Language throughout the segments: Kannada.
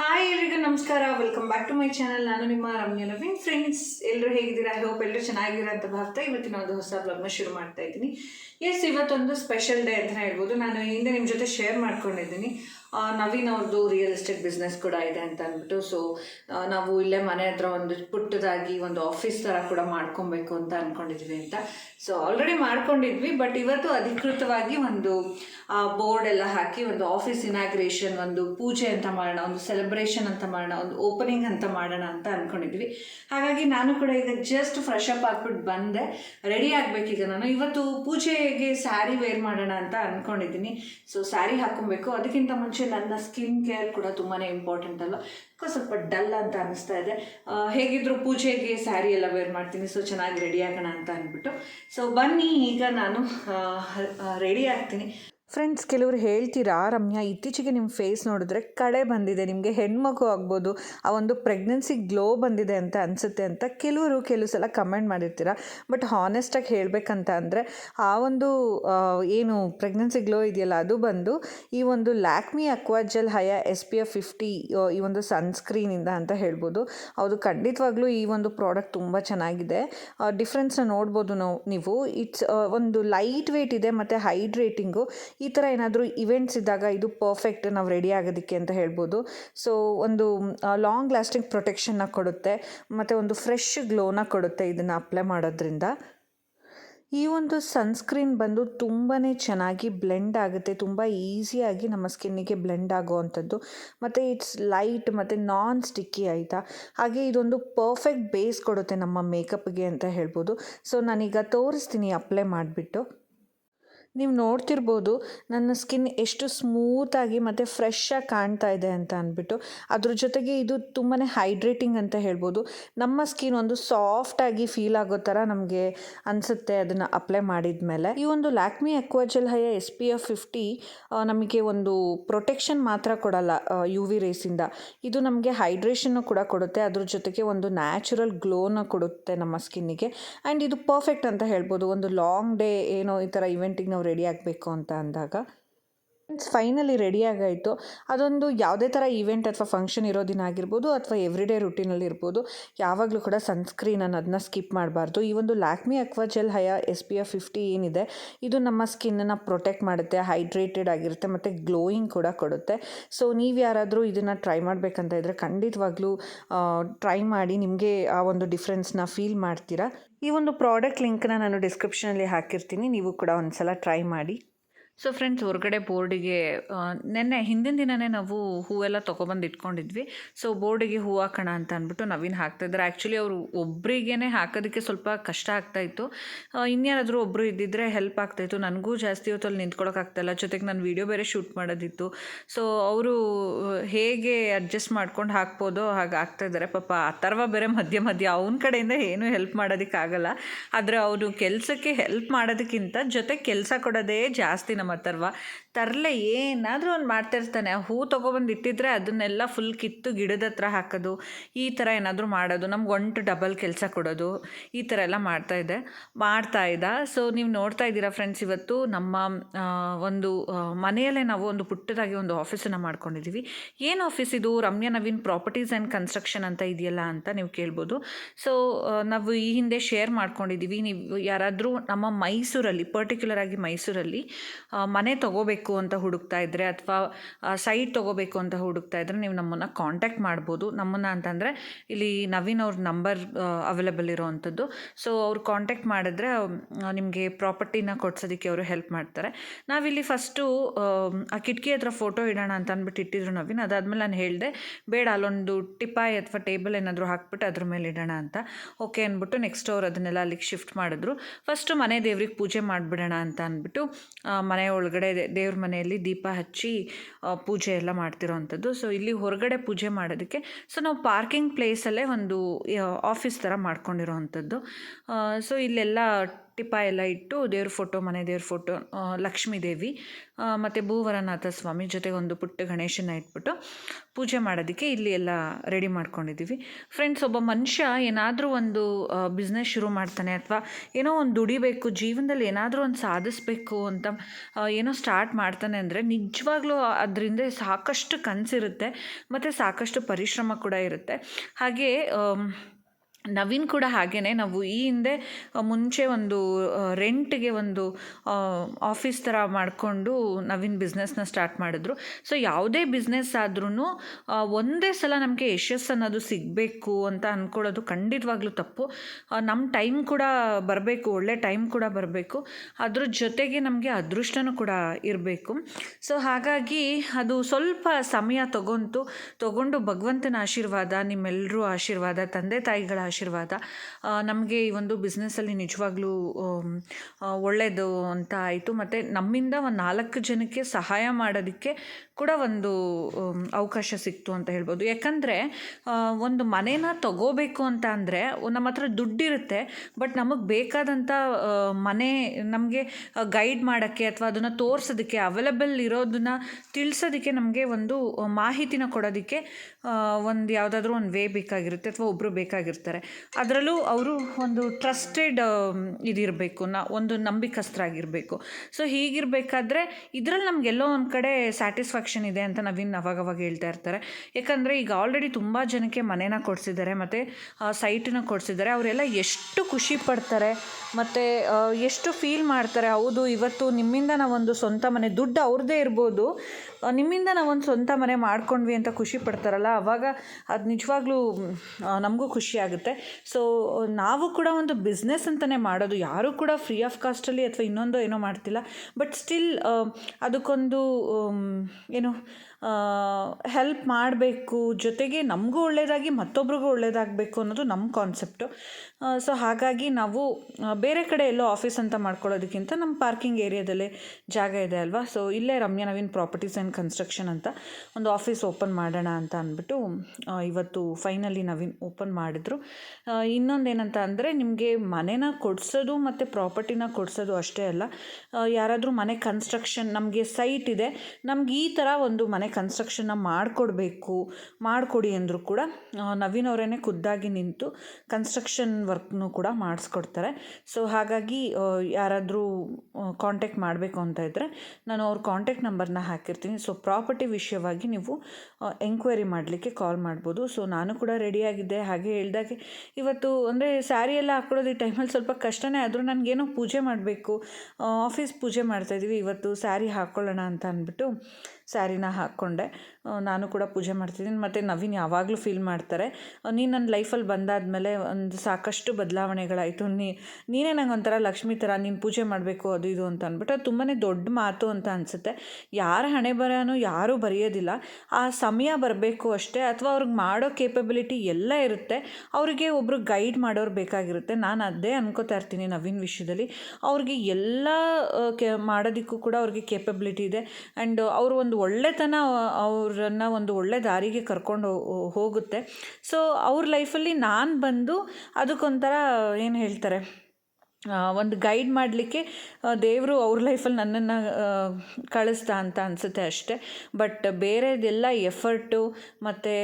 ಹಾಯ್ ಎಲ್ರಿಗೂ ನಮಸ್ಕಾರ. Welcome back to my channel ನಾನು ನಿಮ್ಮ ರಮ್ಯ ಲವಿನ್ ಫ್ರೆಂಡ್ಸ್ ಎಲ್ಲರೂ ಹೇಗಿದ್ದೀರಾ? ಐ ಹೋಪ್ ಎಲ್ಲರೂ ಚೆನ್ನಾಗಿದ್ದೀರಾ ಅಂತ ಭಾವಿಸ್ತಾ ಇವತ್ತಿನ ಒಂದು ಹೊಸ ಬ್ಲಾಗ್ನ ಶುರು ಮಾಡ್ತಾ ಇದ್ದೀನಿ. ಎಸ್ ಇವತ್ತೊಂದು ಸ್ಪೆಷಲ್ ಡೇ ಅಂತ ಹೇಳ್ಬೋದು. ನಾನು ಹಿಂದೆ ನಿಮ್ಮ ಜೊತೆ ಶೇರ್ ಮಾಡ್ಕೊಂಡಿದ್ದೀನಿ. ನವೀನ್ ಅವ್ರದ್ದು ರಿಯಲ್ ಎಸ್ಟೇಟ್ ಬಿಸ್ನೆಸ್ ಕೂಡ ಇದೆ ಅಂತ ಅಂದ್ಬಿಟ್ಟು ಸೊ ನಾವು ಇಲ್ಲೇ ಮನೆ ಹತ್ರ ಒಂದು ಪುಟ್ಟದಾಗಿ ಒಂದು ಆಫೀಸ್ ಥರ ಕೂಡ ಮಾಡ್ಕೊಬೇಕು ಅಂತ ಅಂದ್ಕೊಂಡಿದ್ವಿ ಅಂತ. ಸೊ ಆಲ್ರೆಡಿ ಮಾಡ್ಕೊಂಡಿದ್ವಿ ಬಟ್ ಇವತ್ತು ಅಧಿಕೃತವಾಗಿ ಒಂದು ಬೋರ್ಡ್ ಎಲ್ಲ ಹಾಕಿ ಒಂದು ಆಫೀಸ್ ಇನಾಗ್ರೇಷನ್ ಒಂದು ಪೂಜೆ ಅಂತ ಮಾಡೋಣ, ಒಂದು ಸೆಲೆಬ್ರೇಷನ್ ಅಂತ ಮಾಡೋಣ, ಒಂದು ಓಪನಿಂಗ್ ಅಂತ ಮಾಡೋಣ ಅಂತ ಅಂದ್ಕೊಂಡಿದ್ವಿ ಹಾಗಾಗಿ ನಾನು ಕೂಡ ಈಗ ಜಸ್ಟ್ ಫ್ರೆಶ್ ಅಪ್ ಆಗ್ಬಿಟ್ಟು ಬಂದೆ. ರೆಡಿ ಆಗಬೇಕೀಗ ನಾನು. ಇವತ್ತು ಪೂಜೆಗೆ ಸ್ಯಾರಿ ವೇರ್ ಮಾಡೋಣ ಅಂತ ಅಂದ್ಕೊಂಡಿದ್ದೀನಿ ಸೊ ಸ್ಯಾರಿ ಹಾಕ್ಕೊಬೇಕು. ಅದಕ್ಕಿಂತ ಮುಂಚೆ ನನ್ನ ಸ್ಕಿನ್ ಕೇರ್ ಕೂಡ ತುಂಬಾ ಇಂಪಾರ್ಟೆಂಟ್ ಅಲ್ಲ ಸ್ವಲ್ಪ ಡಲ್ ಅಂತ ಅನಿಸ್ತಾ ಇದೆ. ಹೇಗಿದ್ರು ಪೂಜೆಗೆ ಸ್ಯಾರಿ ಎಲ್ಲ ವೇರ್ ಮಾಡ್ತೀನಿ ಸೊ ಚೆನ್ನಾಗಿ ರೆಡಿ ಆಗೋಣ ಅಂತ ಅಂದ್ಬಿಟ್ಟು ಸೊ ಬನ್ನಿ, ಈಗ ನಾನು ರೆಡಿ ಆಗ್ತೀನಿ. ಫ್ರೆಂಡ್ಸ್ ಕೆಲವರು ಹೇಳ್ತೀರಾ, ರಮ್ಯಾ, ಇತ್ತೀಚೆಗೆ ನಿಮ್ಮ ಫೇಸ್ ನೋಡಿದ್ರೆ ಕಳೆ ಬಂದಿದೆ, ನಿಮಗೆ ಹೆಣ್ಮಗು ಆಗ್ಬೋದು, ಆ ಒಂದು ಪ್ರೆಗ್ನೆನ್ಸಿ ಗ್ಲೋ ಬಂದಿದೆ ಅಂತ ಅನಿಸುತ್ತೆ ಅಂತ ಕೆಲವರು ಕೆಲವು ಸಲ ಕಮೆಂಟ್ ಮಾಡಿರ್ತೀರ? ಬಟ್ ಹಾನೆಸ್ಟಾಗಿ ಹೇಳಬೇಕಂತ ಅಂದರೆ, ಆ ಒಂದು ಏನು ಪ್ರೆಗ್ನೆನ್ಸಿ ಗ್ಲೋ ಇದೆಯಲ್ಲ, ಅದು ಬಂದು ಈ ಒಂದು ಲ್ಯಾಕ್ಮಿ ಅಕ್ವಾಜಲ್ ಹಯ ಎಸ್ ಪಿ ಎಫ್ ಫಿಫ್ಟಿ ಈ ಒಂದು ಸನ್ಸ್ಕ್ರೀನಿಂದ ಅಂತ ಹೇಳ್ಬೋದು. ಅದು ಖಂಡಿತವಾಗ್ಲೂ ಈ ಒಂದು ಪ್ರಾಡಕ್ಟ್ ತುಂಬ ಚೆನ್ನಾಗಿದೆ. ಡಿಫ್ರೆನ್ಸ್ನ ನೋಡ್ಬೋದು ನಾವು, ನೀವು. ಇಟ್ಸ್ ಒಂದು ಲೈಟ್ ವೇಟ್ ಇದೆ, ಮತ್ತು ಹೈಡ್ರೇಟಿಂಗು ಈ ಥರ ಏನಾದರೂ ಇವೆಂಟ್ಸ್ ಇದ್ದಾಗ ಇದು ಪರ್ಫೆಕ್ಟ್ ನಾವು ರೆಡಿ ಆಗೋದಕ್ಕೆ ಅಂತ ಹೇಳ್ಬೋದು. ಸೊ ಒಂದು ಲಾಂಗ್ ಲಾಸ್ಟಿಂಗ್ ಪ್ರೊಟೆಕ್ಷನ್ನ ಕೊಡುತ್ತೆ. ಮತ್ತು ಒಂದು ಫ್ರೆಶ್ ಗ್ಲೋನ ಕೊಡುತ್ತೆ ಇದನ್ನು ಅಪ್ಲೈ ಮಾಡೋದ್ರಿಂದ. ಈ ಒಂದು ಸನ್ಸ್ಕ್ರೀನ್ ಬಂದು ತುಂಬಾ ಚೆನ್ನಾಗಿ ಬ್ಲೆಂಡ್ ಆಗುತ್ತೆ. ತುಂಬ ಈಸಿಯಾಗಿ ನಮ್ಮ ಸ್ಕಿನ್ನಿಗೆ ಬ್ಲೆಂಡ್ ಆಗುವಂಥದ್ದು. ಮತ್ತು ಇಟ್ಸ್ ಲೈಟ್ ಮತ್ತು ನಾನ್ ಸ್ಟಿಕ್ಕಿ ಆಯಿತಾ? ಹಾಗೆ ಇದೊಂದು ಪರ್ಫೆಕ್ಟ್ ಬೇಸ್ ಕೊಡುತ್ತೆ ನಮ್ಮ ಮೇಕಪ್ಗೆ ಅಂತ ಹೇಳ್ಬೋದು. ಸೊ ನಾನೀಗ ತೋರಿಸ್ತೀನಿ ಅಪ್ಲೈ ಮಾಡಿಬಿಟ್ಟು. ನೀವು ನೋಡ್ತಿರ್ಬೋದು ನನ್ನ ಸ್ಕಿನ್ ಎಷ್ಟು ಸ್ಮೂತಾಗಿ ಮತ್ತು ಆಗಿ ಕಾಣ್ತಾ ಇದೆ ಅಂತ ಅಂದ್ಬಿಟ್ಟು. ಅದ್ರ ಜೊತೆಗೆ ಇದು ತುಂಬಾ ಹೈಡ್ರೇಟಿಂಗ್ ಅಂತ ಹೇಳ್ಬೋದು. ನಮ್ಮ ಸ್ಕಿನ್ ಒಂದು ಸಾಫ್ಟಾಗಿ ಫೀಲ್ ಆಗೋ ಥರ ನಮಗೆ ಅನಿಸುತ್ತೆ ಅದನ್ನು ಅಪ್ಲೈ ಮಾಡಿದ ಮೇಲೆ ಈ ಒಂದು ಲ್ಯಾಕ್ಮಿ ಅಕ್ವಾಜೆಲ್ ಹಯ ಎಸ್ ಪಿ ಎಫ್ ಫಿಫ್ಟಿ ನಮಗೆ ಒಂದು ಪ್ರೊಟೆಕ್ಷನ್ ಮಾತ್ರ ಕೊಡಲ್ಲ ಯು ವಿ ರೇಸಿಂದ ಇದು. ನಮಗೆ ಹೈಡ್ರೇಷನ್ನು ಕೂಡ ಕೊಡುತ್ತೆ. ಅದ್ರ ಜೊತೆಗೆ ಒಂದು ನ್ಯಾಚುರಲ್ ಗ್ಲೋನ ಕೊಡುತ್ತೆ ನಮ್ಮ ಸ್ಕಿನ್ನಿಗೆ ಆ್ಯಂಡ್ ಇದು ಪರ್ಫೆಕ್ಟ್ ಅಂತ ಹೇಳ್ಬೋದು. ಒಂದು ಲಾಂಗ್ ಡೇ ಏನೋ ಈ ಥರ ಇವೆಂಟಿಗೆ ನಾವು ರೆಡಿ ಆಗಬೇಕು ಅಂತ ಅಂದಾಗ ಫೈನಲಿ ರೆಡಿ ಆಗಾಯಿತು. ಅದೊಂದು ಯಾವುದೇ ಥರ ಇವೆಂಟ್ ಅಥವಾ ಫಂಕ್ಷನ್ ಇರೋ ದಿನ ಆಗಿರ್ಬೋದು ಅಥವಾ ಎವ್ರಿಡೇ ರುಟೀನಲ್ಲಿ ಇರ್ಬೋದು, ಯಾವಾಗಲೂ ಕೂಡ ಸನ್ಸ್ಕ್ರೀನ್ ಅನ್ನೋದನ್ನ ಸ್ಕಿಪ್ ಮಾಡಬಾರ್ದು. ಈ ಒಂದು ಲ್ಯಾಕ್ಮಿ ಅಕ್ವಾಜೆಲ್ ಹಯ ಎಸ್ ಪಿ ಎಫ್ ಫಿಫ್ಟಿ ಏನಿದೆ, ಇದು ನಮ್ಮ ಸ್ಕಿನ್ನನ್ನು ಪ್ರೊಟೆಕ್ಟ್ ಮಾಡುತ್ತೆ ಹೈಡ್ರೇಟೆಡ್ ಆಗಿರುತ್ತೆ ಮತ್ತು ಗ್ಲೋಯಿಂಗ್ ಕೂಡ ಕೊಡುತ್ತೆ. ಸೊ ನೀವು ಯಾರಾದರೂ ಇದನ್ನು ಟ್ರೈ ಮಾಡಬೇಕಂತ ಇದ್ದರೆ ಖಂಡಿತವಾಗ್ಲೂ ಟ್ರೈ ಮಾಡಿ ನಿಮಗೆ ಆ ಒಂದು ಡಿಫ್ರೆನ್ಸ್ನ ಫೀಲ್ ಮಾಡ್ತೀರಾ. ಈ ಒಂದು ಪ್ರಾಡಕ್ಟ್ ಲಿಂಕ್ನ ನಾನು ಡಿಸ್ಕ್ರಿಪ್ಷನಲ್ಲಿ ಹಾಕಿರ್ತೀನಿ. ನೀವು ಕೂಡ ಒಂದ್ಸಲ ಟ್ರೈ ಮಾಡಿ. ಸೊ ಫ್ರೆಂಡ್ಸ್ ಹೊರಗಡೆ ಬೋರ್ಡಿಗೆ ನೆನ್ನೆ, ಹಿಂದಿನ ದಿನವೇ ನಾವು ಹೂವೆಲ್ಲ ತೊಗೊಬಂದು ಇಟ್ಕೊಂಡಿದ್ವಿ. ಸೊ ಬೋರ್ಡಿಗೆ ಹೂ ಹಾಕೋಣ ಅಂತ ಅಂದ್ಬಿಟ್ಟು ನವೀನ್ ಹಾಕ್ತಾಯಿದ್ದಾರೆ ಆ್ಯಕ್ಚುಲಿ ಅವರು ಒಬ್ಬರಿಗೇ ಹಾಕೋದಕ್ಕೆ ಸ್ವಲ್ಪ ಕಷ್ಟ ಆಗ್ತಾಯಿತ್ತು ಇನ್ಯಾರಾದರೂ ಒಬ್ಬರು ಇದ್ದಿದ್ದರೆ ಹೆಲ್ಪ್ ಆಗ್ತಾಯಿತ್ತು ನನಗೂ ಜಾಸ್ತಿ ಹೊತ್ತು ಅಲ್ಲಿ ನಿಂತ್ಕೊಳ್ಳೋಕ್ಕಾಗ್ತಾಯಿಲ್ಲ ಜೊತೆಗೆ ನಾನು ವೀಡಿಯೋ ಬೇರೆ ಶೂಟ್ ಮಾಡೋದಿತ್ತು. ಸೊ ಅವರು ಹೇಗೆ ಅಡ್ಜಸ್ಟ್ ಮಾಡ್ಕೊಂಡು ಹಾಕ್ಬೋದೋ ಹಾಗೆ ಆಗ್ತಾಯಿದ್ದಾರೆ ಪಾಪ, ಅಥರ್ವ ಬೇರೆ ಮಧ್ಯ ಮಧ್ಯ ಅವನ ಕಡೆಯಿಂದ ಏನೂ ಹೆಲ್ಪ್ ಮಾಡೋದಕ್ಕಾಗಲ್ಲ. ಆದರೆ ಅವರು ಕೆಲಸಕ್ಕೆ ಹೆಲ್ಪ್ ಮಾಡೋದಕ್ಕಿಂತ ಜೊತೆ ಕೆಲಸ ಕೊಡೋದೇ ಜಾಸ್ತಿ ನಮ್ಮ ಅಥರ್ವ ತರಲೆ ಏನಾದರೂ ಒಂದು ಮಾಡ್ತಿರ್ತಾನೆ. ಆ ಹೂ ತೊಗೊಬಂದು ಇಟ್ಟಿದ್ರೆ ಅದನ್ನೆಲ್ಲ ಫುಲ್ ಕಿತ್ತು ಗಿಡದ ಹತ್ರ ಹಾಕೋದು, ಈ ಥರ ಏನಾದರೂ ಮಾಡೋದು, ನಮ್ಗೆ ಒಂಟು ಡಬಲ್ ಕೆಲಸ ಕೊಡೋದು, ಈ ಥರ ಎಲ್ಲ ಮಾಡ್ತಾ ಇದೆ. ಮಾಡ್ತಾ ಇದ್ದ. ಸೊ ನೀವು ನೋಡ್ತಾ ಇದ್ದೀರಾ ಫ್ರೆಂಡ್ಸ್ ಇವತ್ತು ನಮ್ಮ ಒಂದು ಮನೆಯಲ್ಲೇ ನಾವು ಒಂದು ಪುಟ್ಟದಾಗಿ ಒಂದು ಆಫೀಸನ್ನು ಮಾಡ್ಕೊಂಡಿದ್ದೀವಿ ಏನು ಆಫೀಸ್ ಇದು? Ramya Naveen properties and construction ಅಂತ ಇದೆಯಲ್ಲ ಅಂತ ನೀವು ಕೇಳ್ಬೋದು. ಸೊ ನಾವು ಈ ಹಿಂದೆ ಶೇರ್ ಮಾಡ್ಕೊಂಡಿದ್ದೀವಿ ನೀವು ಯಾರಾದರೂ ನಮ್ಮ ಮೈಸೂರಲ್ಲಿ ಪರ್ಟಿಕ್ಯುಲರ್ ಆಗಿ ಮೈಸೂರಲ್ಲಿ ಮನೆ ತೊಗೋಬೇಕು ಅಂತ ಹುಡುಕ್ತಾ ಇದ್ದರೆ ಅಥವಾ ಸೈಟ್ ತೊಗೋಬೇಕು ಅಂತ ಹುಡುಕ್ತಾ ಇದ್ದರೆ ನೀವು ನಮ್ಮನ್ನು ಕಾಂಟ್ಯಾಕ್ಟ್ ಮಾಡ್ಬೋದು. ನಮ್ಮನ್ನು ಅಂತಂದರೆ ಇಲ್ಲಿ ನವೀನ್ ಅವ್ರ ನಂಬರ್ ಅವೈಲೇಬಲ್ ಇರೋವಂಥದ್ದು. ಸೊ ಅವ್ರು ಕಾಂಟ್ಯಾಕ್ಟ್ ಮಾಡಿದ್ರೆ ನಿಮಗೆ ಪ್ರಾಪರ್ಟಿನ ಕೊಡ್ಸೋದಕ್ಕೆ ಅವರು ಹೆಲ್ಪ್ ಮಾಡ್ತಾರೆ. ನಾವಿಲ್ಲಿ ಫಸ್ಟು ಆ ಕಿಟಕಿ ಹತ್ರ ಫೋಟೋ ಇಡೋಣ ಅಂತ ಅಂದ್ಬಿಟ್ಟು ಇಟ್ಟಿದ್ರು ನವೀನ್. ಅದಾದಮೇಲೆ ನಾನು ಹೇಳಿದೆ ಬೇಡ ಅಲ್ಲೊಂದು ಟಿಪಾಯ್ ಅಥವಾ ಟೇಬಲ್ ಏನಾದರೂ ಹಾಕ್ಬಿಟ್ಟು ಅದ್ರ ಮೇಲೆ ಇಡೋಣ ಅಂತ. ಓಕೆ ಅಂದ್ಬಿಟ್ಟು ನೆಕ್ಸ್ಟ್ ಅವ್ರು ಅದನ್ನೆಲ್ಲ ಅಲ್ಲಿಗೆ ಶಿಫ್ಟ್ ಮಾಡಿದ್ರು. ಫಸ್ಟು ಮನೆ ದೇವ್ರಿಗೆ ಪೂಜೆ ಮಾಡಿಬಿಡೋಣ ಅಂತ ಅಂದ್ಬಿಟ್ಟು ಆ, ಒಳಗಡೆ ದೇವ್ರ ಮನೆಯಲ್ಲಿ ದೀಪ ಹಚ್ಚಿ ಪೂಜೆ ಎಲ್ಲ ಮಾಡ್ತಿರೋವಂಥದ್ದು ಸೊ ಇಲ್ಲಿ ಹೊರಗಡೆ ಪೂಜೆ ಮಾಡೋದಕ್ಕೆ ಸೊ ನಾವು ಪಾರ್ಕಿಂಗ್ ಪ್ಲೇಸಲ್ಲೇ ಒಂದು ಆಫೀಸ್ ಥರ ಮಾಡ್ಕೊಂಡಿರೋವಂಥದ್ದು ಸೊ ಇಲ್ಲೆಲ್ಲ ಟಿಪ್ಪ ಎಲ್ಲ ಇಟ್ಟು ದೇವ್ರ ಫೋಟೋ, ಮನೆ ದೇವ್ರ ಫೋಟೋ ಲಕ್ಷ್ಮೀ ದೇವಿ ಮತ್ತು ಭೂವರನಾಥ ಸ್ವಾಮಿ ಜೊತೆಗೆ ಒಂದು ಪುಟ್ಟ ಗಣೇಶನ ಇಟ್ಬಿಟ್ಟು ಪೂಜೆ ಮಾಡೋದಕ್ಕೆ ಇಲ್ಲಿ ಎಲ್ಲ ರೆಡಿ ಮಾಡ್ಕೊಂಡಿದ್ದೀವಿ. ಫ್ರೆಂಡ್ಸ್ ಒಬ್ಬ ಮನುಷ್ಯ ಏನಾದರೂ ಒಂದು ಬಿಸ್ನೆಸ್ ಶುರು ಮಾಡ್ತಾನೆ ಅಥವಾ ಏನೋ ಒಂದು ದುಡಿಬೇಕು, ಜೀವನದಲ್ಲಿ ಏನಾದರೂ ಒಂದು ಸಾಧಿಸ್ಬೇಕು ಅಂತ ಏನೋ ಸ್ಟಾರ್ಟ್ ಮಾಡ್ತಾನೆ ಅಂದರೆ ನಿಜವಾಗ್ಲೂ ಅದರಿಂದ ಸಾಕಷ್ಟು ಕನಸಿರುತ್ತೆ, ಮತ್ತು ಸಾಕಷ್ಟು ಪರಿಶ್ರಮ ಕೂಡ ಇರುತ್ತೆ. ಹಾಗೆ ನವೀನ್ ಕೂಡ ಹಾಗೇ ನಾವು ಈ ಹಿಂದೆ ಮುಂಚೆ ಒಂದು ರೆಂಟ್ಗೆ ಒಂದು ಆಫೀಸ್ ಥರ ಮಾಡಿಕೊಂಡು ನವೀನ್ ಬಿಸ್ನೆಸ್ನ ಸ್ಟಾರ್ಟ್ ಮಾಡಿದ್ರು. ಸೊ ಯಾವುದೇ ಬಿಸ್ನೆಸ್ ಆದ್ರೂ ಒಂದೇ ಸಲ ನಮಗೆ ಯಶಸ್ ಅನ್ನೋದು ಸಿಗಬೇಕು ಅಂತ ಅಂದ್ಕೊಳ್ಳೋದು ಖಂಡಿತವಾಗ್ಲೂ ತಪ್ಪು. ನಮ್ಮ ಟೈಮ್ ಕೂಡ ಬರಬೇಕು, ಒಳ್ಳೆ ಟೈಮ್ ಕೂಡ ಬರಬೇಕು. ಅದ್ರ ಜೊತೆಗೆ ನಮಗೆ ಅದೃಷ್ಟನೂ ಕೂಡ ಇರಬೇಕು. ಸೊ ಹಾಗಾಗಿ ಅದು ಸ್ವಲ್ಪ ಸಮಯ ತಗೊಂತು, ತಗೊಂಡು ಭಗವಂತನ ಆಶೀರ್ವಾದ ನಿಮ್ಮೆಲ್ಲರೂ ಆಶೀರ್ವಾದ, ತಂದೆ ತಾಯಿಗಳ ಆಶೀರ್ವಾದ. ನಮಗೆ ಈ ಒಂದು ಬಿಸ್ನೆಸ್ಸಲ್ಲಿ ನಿಜವಾಗ್ಲೂ ಒಳ್ಳೆಯದು ಅಂತ ಆಯಿತು. ಮತ್ತು ನಮ್ಮಿಂದ ಒಂದು ನಾಲ್ಕು ಜನಕ್ಕೆ ಸಹಾಯ ಮಾಡೋದಕ್ಕೆ ಕೂಡ ಒಂದು ಅವಕಾಶ ಸಿಕ್ತು ಅಂತ ಹೇಳ್ಬೋದು. ಯಾಕಂದರೆ ಒಂದು ಮನೇನ ತಗೋಬೇಕು ಅಂತ ಅಂದರೆ ನಮ್ಮ ಹತ್ರ ದುಡ್ಡಿರುತ್ತೆ, ಬಟ್ ನಮಗೆ ಬೇಕಾದಂಥ ಮನೆ ನಮಗೆ ಗೈಡ್ ಮಾಡೋಕ್ಕೆ ಅಥವಾ ಅದನ್ನು ತೋರಿಸೋದಕ್ಕೆ ಅವೈಲಬಲ್ ಇರೋದನ್ನ ತಿಳಿಸೋದಕ್ಕೆ ನಮಗೆ ಒಂದು ಮಾಹಿತಿನ ಕೊಡೋದಕ್ಕೆ ಒಂದು ಯಾವುದಾದ್ರೂ ಒಂದು ವೇ ಬೇಕಾಗಿರುತ್ತೆ ಅಥವಾ ಒಬ್ಬರು ಬೇಕಾಗಿರ್ತಾರೆ. ಅದರಲ್ಲೂ ಅವರು ಒಂದು ಟ್ರಸ್ಟೆಡ್ ಇದಿರಬೇಕು, ನ, ಒಂದು ನಂಬಿಕಸ್ಥರಾಗಿರಬೇಕು. ಸೊ ಹೀಗಿರಬೇಕಾದ್ರೆ ಇದರಲ್ಲಿ ನಮಗೆಲ್ಲೋ ಒಂದು ಕಡೆ ಸ್ಯಾಟಿಸ್ಫ್ಯಾಕ್ಷನ್ ಇದೆ ಅಂತ ನವೀನ್ ಅವಾಗವಾಗ ಅವಾಗ ಹೇಳ್ತಾ ಇರ್ತಾರೆ. ಯಾಕಂದರೆ ಈಗ ಆಲ್ರೆಡಿ ತುಂಬ ಜನಕ್ಕೆ ಮನೆನ ಕೊಡಿಸಿದ್ದಾರೆ, ಮತ್ತು ಸೈಟನ್ನ ಕೊಡಿಸಿದ್ದಾರೆ. ಅವರೆಲ್ಲ ಎಷ್ಟು ಖುಷಿ ಪಡ್ತಾರೆ, ಮತ್ತು ಎಷ್ಟು ಫೀಲ್ ಮಾಡ್ತಾರೆ. ಹೌದು, ಇವತ್ತು ನಿಮ್ಮಿಂದ ನಾವೊಂದು ಸ್ವಂತ ಮನೆ, ದುಡ್ಡು ಅವ್ರದ್ದೇ ಇರ್ಬೋದು. ನಿಮ್ಮಿಂದ ನಾವೊಂದು ಸ್ವಂತ ಮನೆ ಮಾಡ್ಕೊಂಡ್ವಿ ಅಂತ ಖುಷಿ ಪಡ್ತಾರಲ್ಲ, ಅವಾಗ ಅದು ನಿಜವಾಗ್ಲೂ ನಮಗೂ ಖುಷಿ ಆಗುತ್ತೆ. ಸೊ ನಾವು ಕೂಡ ಒಂದು ಬಿಸ್ನೆಸ್ ಅಂತಲೇ ಮಾಡೋದು. ಯಾರೂ ಕೂಡ ಫ್ರೀ ಆಫ್ ಕಾಸ್ಟಲ್ಲಿ ಅಥವಾ ಇನ್ನೊಂದು ಏನೋ ಮಾಡ್ತಿಲ್ಲ. ಬಟ್ ಸ್ಟಿಲ್ ಅದಕ್ಕೊಂದು ಏನು ಹೆಲ್ಪ್ ಮಾಡಬೇಕು, ಜೊತೆಗೆ ನಮಗೂ ಒಳ್ಳೆಯದಾಗಿ ಮತ್ತೊಬ್ರಿಗೂ ಒಳ್ಳೆಯದಾಗಬೇಕು ಅನ್ನೋದು ನಮ್ಮ ಕಾನ್ಸೆಪ್ಟು ಸೊ ಹಾಗಾಗಿ ನಾವು ಬೇರೆ ಕಡೆ ಎಲ್ಲೋ ಆಫೀಸ್ ಅಂತ ಮಾಡ್ಕೊಳ್ಳೋದಕ್ಕಿಂತ ನಮ್ಮ ಪಾರ್ಕಿಂಗ್ ಏರಿಯಾದಲ್ಲೇ ಜಾಗ ಇದೆ ಅಲ್ವಾ? ಸೊ ಇಲ್ಲೇ Ramya Naveen properties and construction ಅಂತ ಒಂದು ಆಫೀಸ್ ಓಪನ್ ಮಾಡೋಣ ಅಂತ ಅಂದ್ಬಿಟ್ಟು ಇವತ್ತು ಫೈನಲಿ ನವೀನ್ ಓಪನ್ ಮಾಡಿದ್ರು. ಇನ್ನೊಂದು ಏನಂತ ಅಂದರೆ ನಿಮಗೆ ಮನೆನ ಕೊಡಿಸೋದು ಮತ್ತು ಪ್ರಾಪರ್ಟಿನ ಕೊಡಿಸೋದು ಅಷ್ಟೇ ಅಲ್ಲ. ಯಾರಾದರೂ ಮನೆ ಕನ್ಸ್ಟ್ರಕ್ಷನ್ ನಮಗೆ ಸೈಟ್ ಇದೆ. ನಮ್ಗೆ ಈ ಥರ ಒಂದು ಮನೆ ಕನ್ಸ್ಟ್ರಕ್ಷನ್ನ ಮಾಡಿಕೊಡ್ಬೇಕು, ಮಾಡಿಕೊಡಿ ಅಂದರೂ ಕೂಡ ನವೀನ್ ಅವರೇ ಖುದ್ದಾಗಿ ನಿಂತು ಕನ್ಸ್ಟ್ರಕ್ಷನ್ ವರ್ಕ್ನು ಕೂಡ ಮಾಡಿಸ್ಕೊಡ್ತಾರೆ. ಸೊ ಹಾಗಾಗಿ ಯಾರಾದರೂ ಕಾಂಟ್ಯಾಕ್ಟ್ ಮಾಡಬೇಕು ಅಂತ ಇದ್ದರೆ ನಾನು ಅವ್ರ ಕಾಂಟ್ಯಾಕ್ಟ್ ನಂಬರ್ನ ಹಾಕಿರ್ತೀನಿ. ಸೊ ಪ್ರಾಪರ್ಟಿ ವಿಷಯವಾಗಿ ನೀವು ಎಂಕ್ವೈರಿ ಮಾಡಲಿಕ್ಕೆ ಕಾಲ್ ಮಾಡ್ಬೋದು. ಸೊ ನಾನು ಕೂಡ ರೆಡಿಯಾಗಿದ್ದೆ ಹಾಗೆ ಹೇಳ್ದಾಗೆ, ಇವತ್ತು ಅಂದರೆ ಸ್ಯಾರಿ ಎಲ್ಲ ಹಾಕ್ಕೊಳ್ಳೋದು ಈ ಟೈಮಲ್ಲಿ ಸ್ವಲ್ಪ ಕಷ್ಟನೇ, ಆದರೂ ನನಗೇನೋ ಪೂಜೆ ಮಾಡಬೇಕು ಆಫೀಸ್ ಪೂಜೆ ಮಾಡ್ತಾಯಿದ್ದೀವಿ ಇವತ್ತು ಸ್ಯಾರಿ ಹಾಕ್ಕೊಳ್ಳೋಣ ಅಂತ ಅಂದ್ಬಿಟ್ಟು ಸ್ಯಾರಿನ ಹಾಕ್ಕೊಂಡೆ ಆ, ನಾನು ಕೂಡ ಪೂಜೆ ಮಾಡ್ತಿದ್ದೀನಿ. ಮತ್ತು ನವೀನ್ ಯಾವಾಗಲೂ ಫೀಲ್ ಮಾಡ್ತಾರೆ. ನೀನು ನನ್ನ ಲೈಫಲ್ಲಿ ಬಂದಾದಮೇಲೆ ಒಂದು ಸಾಕಷ್ಟು ಬದಲಾವಣೆಗಳಾಯಿತು. ನೀ, ನೀನೇ ನಂಗೆ ಒಂಥರ ಲಕ್ಷ್ಮಿ ಥರ, ನೀನು ಪೂಜೆ ಮಾಡಬೇಕು, ಅದು ಇದು ಅಂತ ಅಂದ್ಬಿಟ್ಟು ಅದು ತುಂಬಾ ದೊಡ್ಡ ಮಾತು ಅಂತ ಅನಿಸುತ್ತೆ. ಯಾರ ಹಣೆ ಬರೋನು ಯಾರೂ ಬರೆಯೋದಿಲ್ಲ. ಆ ಸಮಯ ಬರಬೇಕು ಅಷ್ಟೇ, ಅಥವಾ ಅವ್ರಿಗೆ ಮಾಡೋ ಕೇಪಬಿಲಿಟಿ ಎಲ್ಲ ಇರುತ್ತೆ. ಅವರಿಗೆ ಒಬ್ಬರು ಗೈಡ್ ಮಾಡೋರು ಬೇಕಾಗಿರುತ್ತೆ. ನಾನು ಅದೇ ಅನ್ಕೋತಾ ಇರ್ತೀನಿ ನವೀನ್ ವಿಷಯದಲ್ಲಿ. ಅವ್ರಿಗೆ ಎಲ್ಲ ಕೆ, ಮಾಡೋದಕ್ಕೂ ಕೂಡ ಅವ್ರಿಗೆ ಕೇಪಬಿಲಿಟಿ ಇದೆ. ಆ್ಯಂಡ್ ಅವರು ಒಂದು ಒಳ್ಳೆತನ ಅವರನ್ನು ಒಂದು ಒಳ್ಳೆ ದಾರಿಗೆ ಕರ್ಕೊಂಡು ಹೋಗುತ್ತೆ. ಸೊ ಅವ್ರ ಲೈಫಲ್ಲಿ ನಾನು ಬಂದು ಅದಕ್ಕೊಂಥರ ಏನು ಹೇಳ್ತಾರೆ? ಒಂದು ಗೈಡ್ ಮಾಡಲಿಕ್ಕೆ ದೇವರು ಅವ್ರ ಲೈಫಲ್ಲಿ ನನ್ನನ್ನು ಕಳಿಸ್ತಾ ಅಂತ ಅನಿಸುತ್ತೆ ಅಷ್ಟೇ. ಬಟ್ ಬೇರೆದೆಲ್ಲ ಎಫರ್ಟು ಮತ್ತು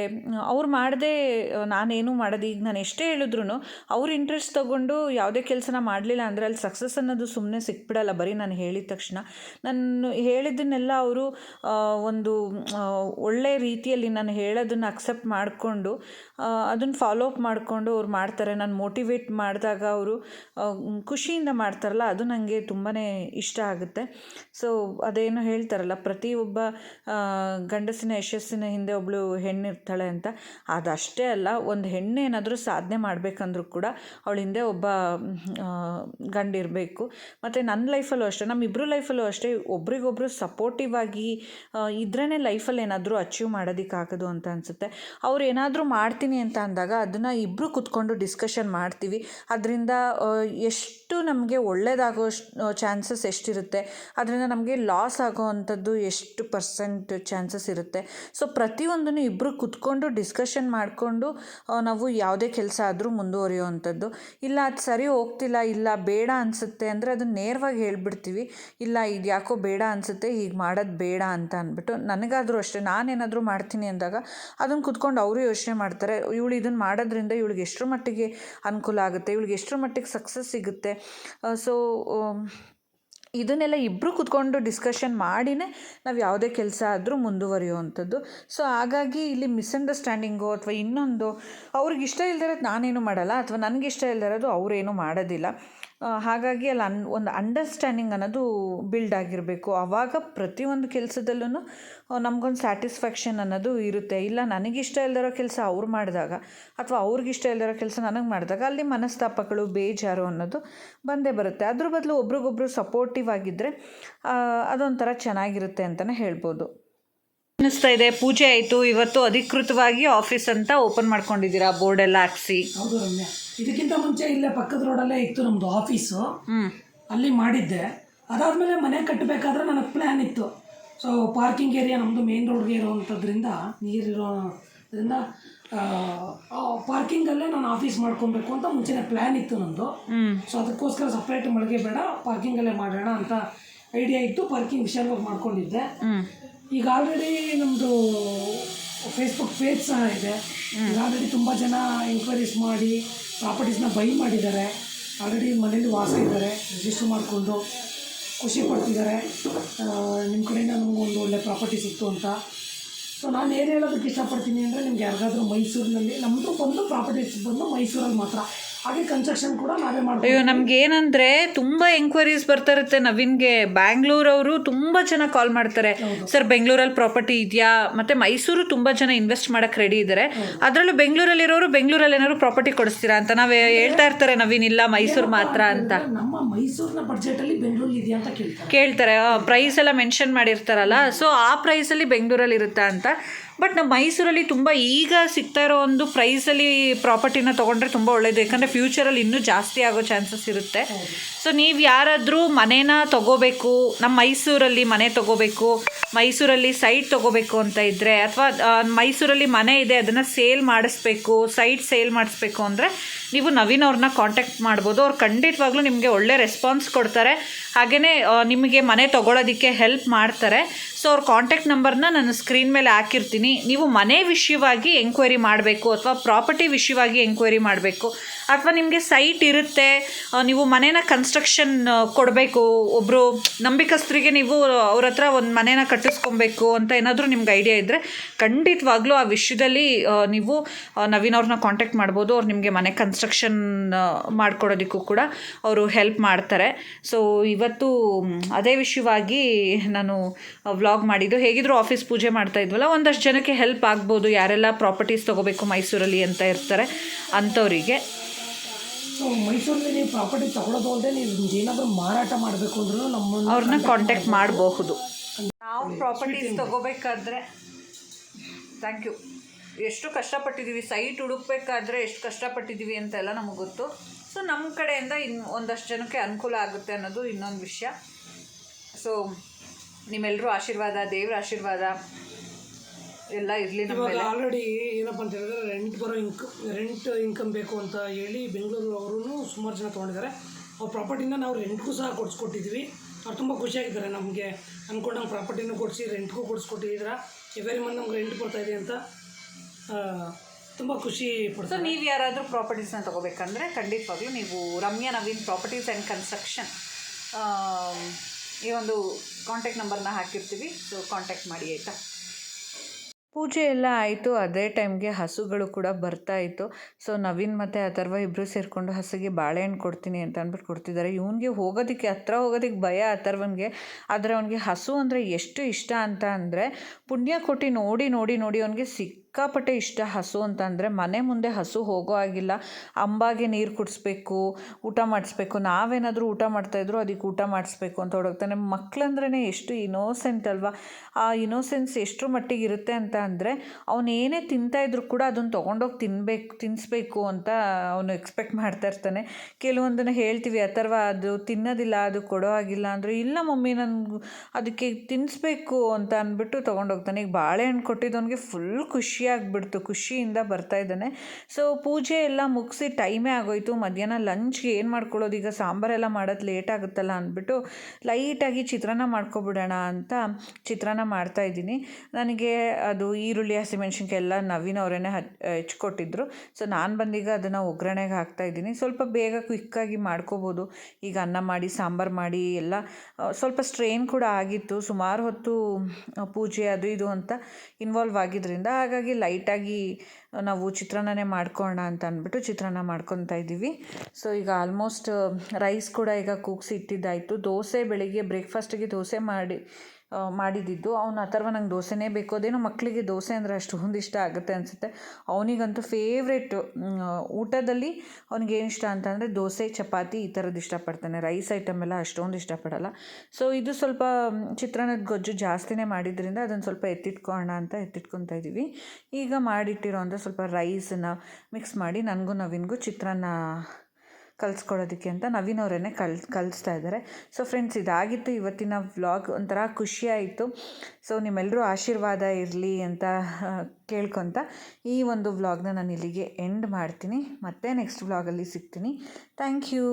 ಅವ್ರು ಮಾಡದೆ ನಾನೇನು ಮಾಡೋದು, ಈಗ ನಾನು ಎಷ್ಟೇ ಹೇಳಿದ್ರು ಅವ್ರ ಇಂಟ್ರೆಸ್ಟ್ ತೊಗೊಂಡು ಯಾವುದೇ ಕೆಲಸನ ಮಾಡಲಿಲ್ಲ ಅಂದರೆ ಅಲ್ಲಿ ಸಕ್ಸಸ್ ಅನ್ನೋದು ಸುಮ್ಮನೆ ಸಿಕ್ಬಿಡಲ್ಲ. ಬರೀ ನಾನು ಹೇಳಿದ ತಕ್ಷಣ. ನಾನು ಹೇಳಿದ್ದನ್ನೆಲ್ಲ ಅವರು ಒಂದು ಒಳ್ಳೆ ರೀತಿಯಲ್ಲಿ ನಾನು ಹೇಳೋದನ್ನು ಅಕ್ಸೆಪ್ಟ್ ಮಾಡಿಕೊಂಡು ಅದನ್ನು ಫಾಲೋ ಅಪ್ ಮಾಡಿಕೊಂಡು ಅವ್ರು ಮಾಡ್ತಾರೆ. ನಾನು ಮೋಟಿವೇಟ್ ಮಾಡಿದಾಗ ಅವರು ಖುಷಿಯಿಂದ ಮಾಡ್ತಾರಲ್ಲ, ಅದು ನನಗೆ ತುಂಬಾ ಇಷ್ಟ ಆಗುತ್ತೆ. ಸೊ ಅದೇನು ಹೇಳ್ತಾರಲ್ಲ, ಪ್ರತಿಯೊಬ್ಬ ಗಂಡಸಿನ ಯಶಸ್ಸಿನ ಹಿಂದೆ ಒಬ್ಬಳು ಹೆಣ್ಣಿರ್ತಾಳೆ ಅಂತ. ಅದಷ್ಟೇ ಅಲ್ಲ, ಒಂದು ಹೆಣ್ಣೇನಾದರೂ ಸಾಧನೆ ಮಾಡಬೇಕಂದ್ರೂ ಕೂಡ ಅವಳ ಹಿಂದೆ ಒಬ್ಬ ಗಂಡಿರಬೇಕು. ಮತ್ತು ನನ್ನ ಲೈಫಲ್ಲೂ ಅಷ್ಟೇ ನಮ್ಮಿಬ್ಬರು ಲೈಫಲ್ಲೂ ಅಷ್ಟೇ, ಒಬ್ರಿಗೊಬ್ರು ಸಪೋರ್ಟಿವ್ ಆಗಿ ಇದ್ರೇ ಲೈಫಲ್ಲಿ ಏನಾದರೂ ಅಚೀವ್ ಮಾಡೋದಕ್ಕಾಗೋದು ಅಂತ ಅನಿಸುತ್ತೆ. ಅವ್ರು ಏನಾದರೂ ಮಾಡ್ತೀನಿ ಅಂತ ಅಂದಾಗ, ಅದನ್ನು ಇಬ್ಬರು ಕುತ್ಕೊಂಡು ಡಿಸ್ಕಷನ್ ಮಾಡ್ತೀವಿ. ಅದರಿಂದ ಎಷ್ಟು ಎಷ್ಟು ನಮಗೆ ಒಳ್ಳೆಯದಾಗೋ ಚಾನ್ಸಸ್ ಎಷ್ಟಿರುತ್ತೆ, ಅದರಿಂದ ನಮಗೆ ಲಾಸ್ ಆಗೋ ಅಂಥದ್ದು ಎಷ್ಟು ಪರ್ಸೆಂಟ್ ಚಾನ್ಸಸ್ ಇರುತ್ತೆ. ಸೊ ಪ್ರತಿಯೊಂದನ್ನು ಇಬ್ಬರು ಕುತ್ಕೊಂಡು ಡಿಸ್ಕಷನ್ ಮಾಡಿಕೊಂಡು ನಾವು ಯಾವುದೇ ಕೆಲಸ ಆದರೂ ಮುಂದುವರಿಯುವಂಥದ್ದು. ಇಲ್ಲ ಅದು ಸರಿ ಹೋಗ್ತಿಲ್ಲ, ಇಲ್ಲ ಬೇಡ ಅನಿಸುತ್ತೆ ಅಂದರೆ ಅದನ್ನು ನೇರವಾಗಿ ಹೇಳ್ಬಿಡ್ತೀವಿ. ಇಲ್ಲ ಇದು ಯಾಕೋ ಬೇಡ ಅನಿಸುತ್ತೆ, ಹೀಗೆ ಮಾಡೋದು ಬೇಡ ಅಂತ ಅಂದ್ಬಿಟ್ಟು ನನಗಾದರೂ ಅಷ್ಟೇ, ನಾನೇನಾದರೂ ಮಾಡ್ತೀನಿ ಅಂದಾಗ ಅದನ್ನು ಕುತ್ಕೊಂಡು ಅವರು ಯೋಚನೆ ಮಾಡ್ತಾರೆ. ಇವಳು ಇದನ್ನು ಮಾಡೋದ್ರಿಂದ ಇವಳಿಗೆ ಎಷ್ಟರ ಮಟ್ಟಿಗೆ ಅನುಕೂಲ ಆಗುತ್ತೆ, ಇವಳಿಗೆ ಎಷ್ಟರ ಮಟ್ಟಿಗೆ ಸಕ್ಸಸ್ ಸಿಗುತ್ತೆ ಸೊ ಇದನ್ನೆಲ್ಲ ಇಬ್ಬರು ಕುತ್ಕೊಂಡು ಡಿಸ್ಕಷನ್ ಮಾಡಿನೇ ನಾವು ಯಾವುದೇ ಕೆಲಸ ಆದರೂ ಮುಂದುವರಿಯುವಂಥದ್ದು. ಸೊ ಹಾಗಾಗಿ ಇಲ್ಲಿ ಮಿಸ್ಅಂಡರ್ಸ್ಟ್ಯಾಂಡಿಂಗು ಅಥವಾ ಇನ್ನೊಂದು ಅವ್ರಿಗೆ ಇಷ್ಟ ಇಲ್ಲದೆ ಇರೋದು ನಾನೇನು ಮಾಡಲ್ಲ ಅಥವಾ ನನಗೆ ಇಷ್ಟ ಇಲ್ಲದೆ ಇರೋದು ಅವರೇನು ಮಾಡೋದಿಲ್ಲ. ಹಾಗಾಗಿ ಅಲ್ಲಿ ಅನ್ ಒಂದು ಅಂಡರ್ಸ್ಟ್ಯಾಂಡಿಂಗ್ ಅನ್ನೋದು ಬಿಲ್ಡ್ ಆಗಿರಬೇಕು. ಆವಾಗ ಪ್ರತಿಯೊಂದು ಕೆಲಸದಲ್ಲೂ ನಮಗೊಂದು ಸ್ಯಾಟಿಸ್ಫ್ಯಾಕ್ಷನ್ ಅನ್ನೋದು ಇರುತ್ತೆ. ಇಲ್ಲ, ನನಗಿಷ್ಟ ಇಲ್ದಿರೋ ಕೆಲಸ ಅವ್ರು ಮಾಡಿದಾಗ, ಅಥವಾ ಅವ್ರಿಗಿಷ್ಟ ಇಲ್ದಿರೋ ಕೆಲಸ ನನಗೆ ಮಾಡಿದಾಗ, ಅಲ್ಲಿ ಮನಸ್ತಾಪಗಳು, ಬೇಜಾರು ಅನ್ನೋದು ಬಂದೇ ಬರುತ್ತೆ. ಅದ್ರ ಬದಲು ಒಬ್ರಿಗೊಬ್ರು ಸಪೋರ್ಟಿವ್ ಆಗಿದ್ದರೆ ಅದೊಂಥರ ಚೆನ್ನಾಗಿರುತ್ತೆ ಅಂತಲೇ ಹೇಳ್ಬೋದು. ಅನ್ನಿಸ್ತಾ ಇದೆ. ಪೂಜೆ ಆಯಿತು. ಇವತ್ತು ಅಧಿಕೃತವಾಗಿ ಆಫೀಸ್ ಅಂತ ಓಪನ್ ಮಾಡ್ಕೊಂಡಿದ್ದೀರಾ? ಬೋರ್ಡ್ ಎಲ್ಲ ಹಾಕ್ಸಿ. ಹೌದು ರಮ್ಯ. ಇದಕ್ಕಿಂತ ಮುಂಚೆ ಇಲ್ಲೇ ಪಕ್ಕದ ರೋಡಲ್ಲೇ ಇತ್ತು ನಮ್ಮದು ಆಫೀಸು ಹ್ಞೂ ಅಲ್ಲಿ ಮಾಡಿದ್ದೆ. ಅದಾದಮೇಲೆ ಮನೆ ಕಟ್ಟಬೇಕಾದ್ರೆ ನನಗೆ ಪ್ಲ್ಯಾನ್ ಇತ್ತು. ಸೊ ಪಾರ್ಕಿಂಗ್ ಏರಿಯಾ ನಮ್ಮದು ಮೇನ್ ರೋಡ್ಗೆ ಇರೋವಂಥದ್ರಿಂದ ನೀರಿರೋ ಅದರಿಂದ ಪಾರ್ಕಿಂಗಲ್ಲೇ ನಾನು ಆಫೀಸ್ ಮಾಡ್ಕೊಬೇಕು ಅಂತ ಮುಂಚೆನೇ ಪ್ಲ್ಯಾನ್ ಇತ್ತು ನಂದು ಹ್ಞೂ ಸೊ ಅದಕ್ಕೋಸ್ಕರ ಸಪ್ರೇಟ್ ಮಳಿಗೆ ಬೇಡ ಪಾರ್ಕಿಂಗಲ್ಲೇ ಮಾಡೋಣ ಅಂತ ಐಡಿಯಾ ಇತ್ತು. ಪಾರ್ಕಿಂಗ್ ವಿಶಾಲವಾಗಿ ಮಾಡ್ಕೊಂಡಿದ್ದೆ. ಈಗ ಆಲ್ರೆಡಿ ನಮ್ಮದು ಫೇಸ್ಬುಕ್ ಪೇಜ್ ಸಹ ಇದೆ. ಈಗ ಆಲ್ರೆಡಿ ತುಂಬ ಜನ ಎಂಕ್ವೈರೀಸ್ ಮಾಡಿ ಪ್ರಾಪರ್ಟೀಸ್ನ ಬೈ ಮಾಡಿದ್ದಾರೆ. ಆಲ್ರೆಡಿ ಮನೇಲಿ ವಾಸ ಇದ್ದಾರೆ ರಿಜಿಸ್ಟರ್ ಮಾಡಿಕೊಂಡು ಖುಷಿ ಪಡ್ತಿದ್ದಾರೆ. ನಿಮ್ಮ ಕಡೆಯಿಂದ ನಮ್ಗೆ ಒಂದು ಒಳ್ಳೆ ಪ್ರಾಪರ್ಟಿ ಸಿಕ್ತು ಅಂತ. ಸೊ ನಾನು ಏನು ಹೇಳೋದಕ್ಕೆ ಇಷ್ಟಪಡ್ತೀನಿ ಅಂದರೆ ನಿಮ್ಗೆ ಯಾರಿಗಾದರೂ ಮೈಸೂರಿನಲ್ಲಿ ನಮ್ಮದು ಬಂದು ಪ್ರಾಪರ್ಟೀಸ್ ಬಂದು ಮೈಸೂರಲ್ಲಿ ಮಾತ್ರ. ಹಾಗೆ ಕನ್ಸ್ಟ್ರಕ್ಷನ್ ಕೂಡ ನಾವೇ ಮಾಡ್ತೀವಿ ಅಯ್ಯೋ ನಮ್ಗೆ ಏನಂದ್ರೆ ತುಂಬಾ ಎಂಕ್ವೈರೀಸ್ ಬರ್ತಾ ಇರುತ್ತೆ. ನವೀನ್ಗೆ ಬ್ಯಾಂಗ್ಳೂರವರು ತುಂಬಾ ಜನ ಕಾಲ್ ಮಾಡ್ತಾರೆ. ಸರ್ ಬೆಂಗಳೂರಲ್ಲಿ ಪ್ರಾಪರ್ಟಿ ಇದೆಯಾ? ಮತ್ತೆ ಮೈಸೂರು ತುಂಬಾ ಜನ ಇನ್ವೆಸ್ಟ್ ಮಾಡಕ್ ರೆಡಿ ಇದ್ದಾರೆ ಅದರಲ್ಲೂ ಬೆಂಗಳೂರಲ್ಲಿರೋರು ಬೆಂಗಳೂರಲ್ಲಿ ಏನಾದ್ರು ಪ್ರಾಪರ್ಟಿ ಕೊಡಿಸ್ತೀರಾ ಅಂತ ನಾವೇ ಹೇಳ್ತಾ ಇರ್ತಾರೆ ನವೀನ್ ಇಲ್ಲ ಮೈಸೂರು ಮಾತ್ರ ಅಂತ. ನಮ್ಮ ಮೈಸೂರಿನ ಬಜೆಟ್ ಅಲ್ಲಿ ಬೆಂಗಳೂರಲ್ಲಿ ಇದೆಯಾ ಅಂತ ಕೇಳ್ತಾರೆ. ಕೇಳ್ತಾರೆ. ಪ್ರೈಸ್ ಎಲ್ಲ ಮೆನ್ಷನ್ ಮಾಡಿರ್ತಾರಲ್ಲ. ಸೊ ಆ ಪ್ರೈಸಲ್ಲಿ ಬೆಂಗಳೂರಲ್ಲಿ ಇರುತ್ತಾ ಅಂತ ಬಟ್ ನಮ್ಮ ಮೈಸೂರಲ್ಲಿ ತುಂಬ ಈಗ ಸಿಗ್ತಾ ಇರೋ ಒಂದು ಪ್ರೈಸಲ್ಲಿ ಪ್ರಾಪರ್ಟಿನ ತೊಗೊಂಡ್ರೆ ತುಂಬ ಒಳ್ಳೆಯದು ಯಾಕಂದರೆ ಫ್ಯೂಚರಲ್ಲಿ ಇನ್ನೂ ಜಾಸ್ತಿ ಆಗೋ ಚಾನ್ಸಸ್ ಇರುತ್ತೆ. ಸೊ ನೀವು ಯಾರಾದರೂ ಮನೇನ ತಗೋಬೇಕು ನಮ್ಮ ಮೈಸೂರಲ್ಲಿ ಮನೆ ತಗೋಬೇಕು, ಮೈಸೂರಲ್ಲಿ ಸೈಟ್ ತಗೋಬೇಕು ಅಂತ ಇದ್ದರೆ ಅಥವಾ ಮೈಸೂರಲ್ಲಿ ಮನೆ ಇದೆ, ಅದನ್ನು ಸೇಲ್ ಮಾಡಿಸ್ಬೇಕು ಸೈಟ್ ಸೇಲ್ ಮಾಡಿಸ್ಬೇಕು ಅಂದರೆ ನೀವು ನವೀನ್ ಅವ್ರನ್ನ ಕಾಂಟ್ಯಾಕ್ಟ್ ಮಾಡ್ಬೋದು. ಅವ್ರು ಖಂಡಿತವಾಗ್ಲೂ ನಿಮಗೆ ಒಳ್ಳೆ ರೆಸ್ಪಾನ್ಸ್ ಕೊಡ್ತಾರೆ. ಹಾಗೆಯೇ ನಿಮಗೆ ಮನೆ ತೊಗೊಳೋದಕ್ಕೆ ಹೆಲ್ಪ್ ಮಾಡ್ತಾರೆ. ಸೊ ಅವ್ರ ಕಾಂಟ್ಯಾಕ್ಟ್ ನಂಬರ್ನ ನಾನು ಸ್ಕ್ರೀನ್ ಮೇಲೆ ಹಾಕಿರ್ತೀನಿ. ನೀವು ಮನೆ ವಿಷಯವಾಗಿ ಎಂಕ್ವೈರಿ ಮಾಡಬೇಕು ಅಥವಾ ಪ್ರಾಪರ್ಟಿ ವಿಷಯವಾಗಿ ಎಂಕ್ವೈರಿ ಮಾಡಬೇಕು. ಅಥವಾ ನಿಮಗೆ ಸೈಟ್ ಇರುತ್ತೆ ನೀವು ಮನೇನ ಕನ್ಸ್ಟ್ರಕ್ಷನ್ ಕೊಡಬೇಕು. ಒಬ್ಬರು ನಂಬಿಕಸ್ಥರಿಗೆ ನೀವು ಅವ್ರ ಹತ್ರ ಒಂದು ಮನೇನ ಕಟ್ಟಿಸ್ಕೊಬೇಕು ಅಂತ ಏನಾದರೂ ನಿಮ್ಗೆ ಐಡಿಯಾ ಇದ್ದರೆ ಖಂಡಿತವಾಗ್ಲೂ ಆ ವಿಷಯದಲ್ಲಿ ನೀವು ನವೀನ್ ಅವ್ರನ್ನ ಕಾಂಟ್ಯಾಕ್ಟ್ ಮಾಡ್ಬೋದು. ಅವ್ರು ನಿಮಗೆ ಮನೆ ಕನ್ಸ್ಟ್ರಕ್ಷನ್ ಮಾಡ್ಕೊಡೋದಕ್ಕೂ ಕೂಡ ಅವರು ಹೆಲ್ಪ್ ಮಾಡ್ತಾರೆ. ಸೊ ಇವತ್ತು ಅದೇ ವಿಷಯವಾಗಿ ನಾನು ವ್ಲಾಗ್ ಮಾಡಿದ್ದು ಹೇಗಿದ್ರು ಆಫೀಸ್ ಪೂಜೆ ಮಾಡ್ತಾ ಇದ್ವಲ್ಲ ಒಂದಷ್ಟು ಜನಕ್ಕೆ ಹೆಲ್ಪ್ ಆಗ್ಬೋದು ಯಾರೆಲ್ಲ ಪ್ರಾಪರ್ಟೀಸ್ ತೊಗೋಬೇಕು ಮೈಸೂರಲ್ಲಿ ಅಂತ ಇರ್ತಾರೆ ಅಂಥವರಿಗೆ. ಸೊ ಮೈಸೂರಲ್ಲಿ ನೀವು ಪ್ರಾಪರ್ಟಿ ತಗೊಳ್ಳೋದು ಅಲ್ಲದೆ ನೀವು ಏನಾದರೂ ಮಾರಾಟ ಮಾಡಬೇಕು ಅಂದ್ರೂ ನಮ್ಮ ಅವ್ರನ್ನ ಕಾಂಟ್ಯಾಕ್ಟ್ ಮಾಡಬಹುದು. ನಾವು ಪ್ರಾಪರ್ಟೀಸ್ ತಗೋಬೇಕಾದ್ರೆ ಥ್ಯಾಂಕ್ ಯು ಎಷ್ಟು ಕಷ್ಟಪಟ್ಟಿದ್ದೀವಿ ಸೈಟ್ ಹುಡುಕ್ಬೇಕಾದ್ರೆ ಎಷ್ಟು ಕಷ್ಟಪಟ್ಟಿದ್ದೀವಿ ಅಂತೆಲ್ಲ ನಮಗೆ ಗೊತ್ತು. ಸೊ ನಮ್ಮ ಕಡೆಯಿಂದ ಇನ್ನು ಒಂದಷ್ಟು ಜನಕ್ಕೆ ಅನುಕೂಲ ಆಗುತ್ತೆ ಅನ್ನೋದು ಇನ್ನೊಂದು ವಿಷಯ. ಸೊ ನಿಮ್ಮೆಲ್ಲರೂ ಆಶೀರ್ವಾದ ದೇವ್ರ ಆಶೀರ್ವಾದ ಎಲ್ಲ ಇರಲಿ ಇವಾಗ ಆಲ್ರೆಡಿ ಏನಪ್ಪ ಅಂತ ಹೇಳಿದ್ರೆ ರೆಂಟ್ ಬರೋ ಇನ್ಕಮ್ ರೆಂಟ್ ಇನ್ಕಮ್ ಬೇಕು ಅಂತ ಹೇಳಿ ಬೆಂಗಳೂರು ಅವರು ಸುಮಾರು ಜನ ತೊಗೊಂಡಿದ್ದಾರೆ. ಅವ್ರ ಪ್ರಾಪರ್ಟಿನ ನಾವು ರೆಂಟ್ಗೂ ಸಹ ಕೊಡಿಸ್ಕೊಟ್ಟಿದ್ವಿ. ಅವ್ರು ತುಂಬ ಖುಷಿಯಾಗಿದ್ದಾರೆ ನಮಗೆ. ಅಂದ್ಕೊಂಡಂಗೆ ಪ್ರಾಪರ್ಟಿನೂ ಕೊಡಿಸಿ ರೆಂಟ್ಗೂ ಕೊಡಿಸ್ಕೊಟ್ಟಿದ್ದೀರ ಎವೆರಿ ಮಂತ್ ನಮ್ಗೆ ರೆಂಟ್ ಬರ್ತಾ ಇದೆ ಅಂತ ತುಂಬ ಖುಷಿ ಪಡ್ತಾರೆ. ನೀವು ಯಾರಾದರೂ ಪ್ರಾಪರ್ಟೀಸ್ನ ತೊಗೋಬೇಕಂದ್ರೆ ಖಂಡಿತವಾಗ್ಲೂ ನೀವು Ramya Naveen properties and construction ಈ ಒಂದು ಕಾಂಟ್ಯಾಕ್ಟ್ ನಂಬರ್ನ ಹಾಕಿರ್ತೀವಿ. ಸೊ ಕಾಂಟ್ಯಾಕ್ಟ್ ಮಾಡಿ ಆಯಿತಾ? ಪೂಜೆ ಎಲ್ಲ ಆಯಿತು. ಅದೇ ಟೈಮ್ಗೆ ಹಸುಗಳು ಕೂಡ ಬರ್ತಾ ಇತ್ತು. ಸೊ ನವೀನ್ ಮತ್ತು ಅಥರ್ವ ಇಬ್ಬರು ಸೇರಿಕೊಂಡು ಹಸುಗೆ ಬಾಳೆಹಣ್ಣು ಕೊಡ್ತೀನಿ ಅಂತ ಅಂದ್ಬಿಟ್ಟು ಕೊಡ್ತಿದ್ದಾರೆ ಇವನಿಗೆ ಹೋಗೋದಕ್ಕೆ, ಹತ್ರ ಹೋಗೋದಕ್ಕೆ ಭಯ ಅಥರ್ವನಿಗೆ. ಆದರೆ ಅವನಿಗೆ ಹಸು ಅಂದರೆ ಎಷ್ಟು ಇಷ್ಟ ಅಂತ ಅಂದರೆ ಪುಣ್ಯ ಕೊಟ್ಟು ನೋಡಿ ನೋಡಿ ನೋಡಿ ಅವನಿಗೆ ಸಿಕ್ ಸಿಕ್ಕಾಪಟ್ಟೆ ಇಷ್ಟ ಹಸು ಅಂತಂದರೆ ಮನೆ ಮುಂದೆ ಹಸು ಹೋಗೋ ಆಗಿಲ್ಲ ಅಂಬಾಗೆ ನೀರು ಕುಡಿಸ್ಬೇಕು, ಊಟ ಮಾಡಿಸ್ಬೇಕು. ನಾವೇನಾದರೂ ಊಟ ಮಾಡ್ತಾಯಿದ್ರು ಅದಕ್ಕೆ ಊಟ ಮಾಡಿಸ್ಬೇಕು ಅಂತ ಹೊಡೋಗ್ತಾನೆ ಮಕ್ಕಳಂದ್ರೇ ಎಷ್ಟು ಇನೋಸೆಂಟ್ ಅಲ್ವಾ? ಆ ಇನೋಸೆನ್ಸ್ ಎಷ್ಟರ ಮಟ್ಟಿಗೆ ಇರುತ್ತೆ ಅಂತ ಅಂದರೆ ಅವನು ಏನೇ ತಿಂತಾಯಿದ್ರು ಕೂಡ ಅದನ್ನು ತೊಗೊಂಡೋಗಿ ತಿನ್ಬೇಕು ತಿನ್ನಿಸ್ಬೇಕು ಅಂತ ಅವನು ಎಕ್ಸ್ಪೆಕ್ಟ್ ಮಾಡ್ತಾ ಇರ್ತಾನೆ. ಕೆಲವೊಂದನ್ನು ಹೇಳ್ತೀವಿ, ಅಥರ್ವ ಅದು ತಿನ್ನೋದಿಲ್ಲ, ಅದು ಕೊಡೋ ಆಗಿಲ್ಲ ಅಂದರೆ, ಇಲ್ಲ ಮಮ್ಮಿ ನನಗೆ ಅದಕ್ಕೆ ತಿನ್ನಿಸ್ಬೇಕು ಅಂತ ಅಂದ್ಬಿಟ್ಟು ತೊಗೊಂಡೋಗ್ತಾನೆ. ಈಗ ಬಾಳೆಹಣ್ಣು ಕೊಟ್ಟಿದ್ದವನಿಗೆ ಫುಲ್ ಖುಷಿಯಾಗ್ಬಿಡ್ತು, ಖುಷಿಯಿಂದ ಬರ್ತಾ ಇದ್ದಾನೆ. ಸೊ ಪೂಜೆ ಎಲ್ಲ ಮುಗಿಸಿ ಟೈಮೇ ಆಗೋಯ್ತು. ಮಧ್ಯಾಹ್ನ ಲಂಚ್ಗೆ ಏನು ಮಾಡ್ಕೊಳ್ಳೋದು? ಈಗ ಸಾಂಬಾರೆಲ್ಲ ಮಾಡೋದು ಲೇಟ್ ಆಗುತ್ತಲ್ಲ ಅಂದ್ಬಿಟ್ಟು ಲೈಟಾಗಿ ಚಿತ್ರಾನ್ನ ಮಾಡ್ಕೊಬಿಡೋಣ ಅಂತ ಚಿತ್ರಾನ್ನ ಮಾಡ್ತಾಯಿದ್ದೀನಿ ನನಗೆ ಅದು ಈರುಳ್ಳಿ ಹಸಿಮೆಣ್ಸಿನ್ಕಾಯಿ ಎಲ್ಲ ನವೀನ್ ಅವರೇನೆ ಹಚ್ ಹೆಚ್ಚಿಕೊಟ್ಟಿದ್ರು ಸೊ ನಾನು ಬಂದೀಗ ಅದನ್ನು ಒಗ್ಗರಣೆಗೆ ಹಾಕ್ತಾಯಿದ್ದೀನಿ ಸ್ವಲ್ಪ ಬೇಗ ಕ್ವಿಕ್ಕಾಗಿ ಮಾಡ್ಕೋಬೋದು. ಈಗ ಅನ್ನ ಮಾಡಿ, ಸಾಂಬಾರು ಮಾಡಿ ಎಲ್ಲ ಸ್ವಲ್ಪ ಸ್ಟ್ರೈನ್ ಕೂಡ ಆಗಿತ್ತು. ಸುಮಾರು ಹೊತ್ತು ಪೂಜೆ ಅದು ಇದು ಅಂತ ಇನ್ವಾಲ್ವ್ ಆಗಿದ್ದರಿಂದ ಹಾಗಾಗಿ ಲೈಟಾಗಿ ನಾವು ಚಿತ್ರಾನ್ನನೇ ಮಾಡ್ಕೊಳ್ಳೋಣ ಅಂತ ಅಂದ್ಬಿಟ್ಟು ಚಿತ್ರಾನ್ನ ಮಾಡ್ಕೊತಾ ಇದ್ದೀವಿ. ಸೊ ಈಗ ಆಲ್ಮೋಸ್ಟ್ ರೈಸ್ ಕೂಡ ಈಗ ಕೂಗ್ಸಿ ಇಟ್ಟಿದ್ದಾಯಿತು. ದೋಸೆ ಬೆಳಿಗ್ಗೆ ಬ್ರೇಕ್ಫಾಸ್ಟಿಗೆ ದೋಸೆ ಮಾಡಿ ಮಾಡಿದ್ದಿದ್ದು ಅವ್ನು ಅಥರ್ವ ನಂಗೆ ದೋಸೆನೇ ಬೇಕು. ಅದೇನೋ ಮಕ್ಕಳಿಗೆ ದೋಸೆ ಅಂದರೆ ಅಷ್ಟೊಂದು ಇಷ್ಟ ಆಗುತ್ತೆ ಅನಿಸುತ್ತೆ. ಅವನಿಗಂತೂ ಫೇವ್ರೇಟು ಊಟದಲ್ಲಿ ಅವ್ನಿಗೇನು ಇಷ್ಟ ಅಂತಂದರೆ ದೋಸೆ, ಚಪಾತಿ ಈ ಥರದ್ದು ಇಷ್ಟಪಡ್ತಾನೆ. ರೈಸ್ ಐಟಮ್ ಎಲ್ಲ ಅಷ್ಟೊಂದು ಇಷ್ಟಪಡಲ್ಲ. ಸೊ ಇದು ಸ್ವಲ್ಪ ಚಿತ್ರಾನ್ನದ ಗೊಜ್ಜು ಜಾಸ್ತಿನೇ ಮಾಡಿದ್ರಿಂದ ಅದನ್ನು ಸ್ವಲ್ಪ ಎತ್ತಿಟ್ಕೋಣ ಅಂತ ಎತ್ತಿಟ್ಕೊತಾ ಇದ್ದೀವಿ ಈಗ ಮಾಡಿಟ್ಟಿರೋ ಅಂಥ ಸ್ವಲ್ಪ ರೈಸನ್ನು ಮಿಕ್ಸ್ ಮಾಡಿ ನನಗೂ ನವೀನ್ಗೂ ಚಿತ್ರಾನ್ನ ಕಲಿಸ್ಕೊಡೋದಕ್ಕೆ ಅಂತ ನವೀನ್ ಅವರೇನೆ ಕಲ್, ಕಲಿಸ್ತಾ ಇದ್ದಾರೆ. ಸೊ ಫ್ರೆಂಡ್ಸ್ ಇದಾಗಿತ್ತು ಇವತ್ತಿನ ವ್ಲಾಗ್. ಒಂಥರ ಖುಷಿಯಾಯಿತು ಸೊ ನಿಮ್ಮೆಲ್ಲರೂ ಆಶೀರ್ವಾದ ಇರಲಿ ಅಂತ ಕೇಳ್ಕೊತ ಈ ಒಂದು ವ್ಲಾಗ್ನ ನಾನು ಇಲ್ಲಿಗೆ ಎಂಡ್ ಮಾಡ್ತೀನಿ. ಮತ್ತೆ ನೆಕ್ಸ್ಟ್ ವ್ಲಾಗಲ್ಲಿ ಸಿಗ್ತೀನಿ. Thank you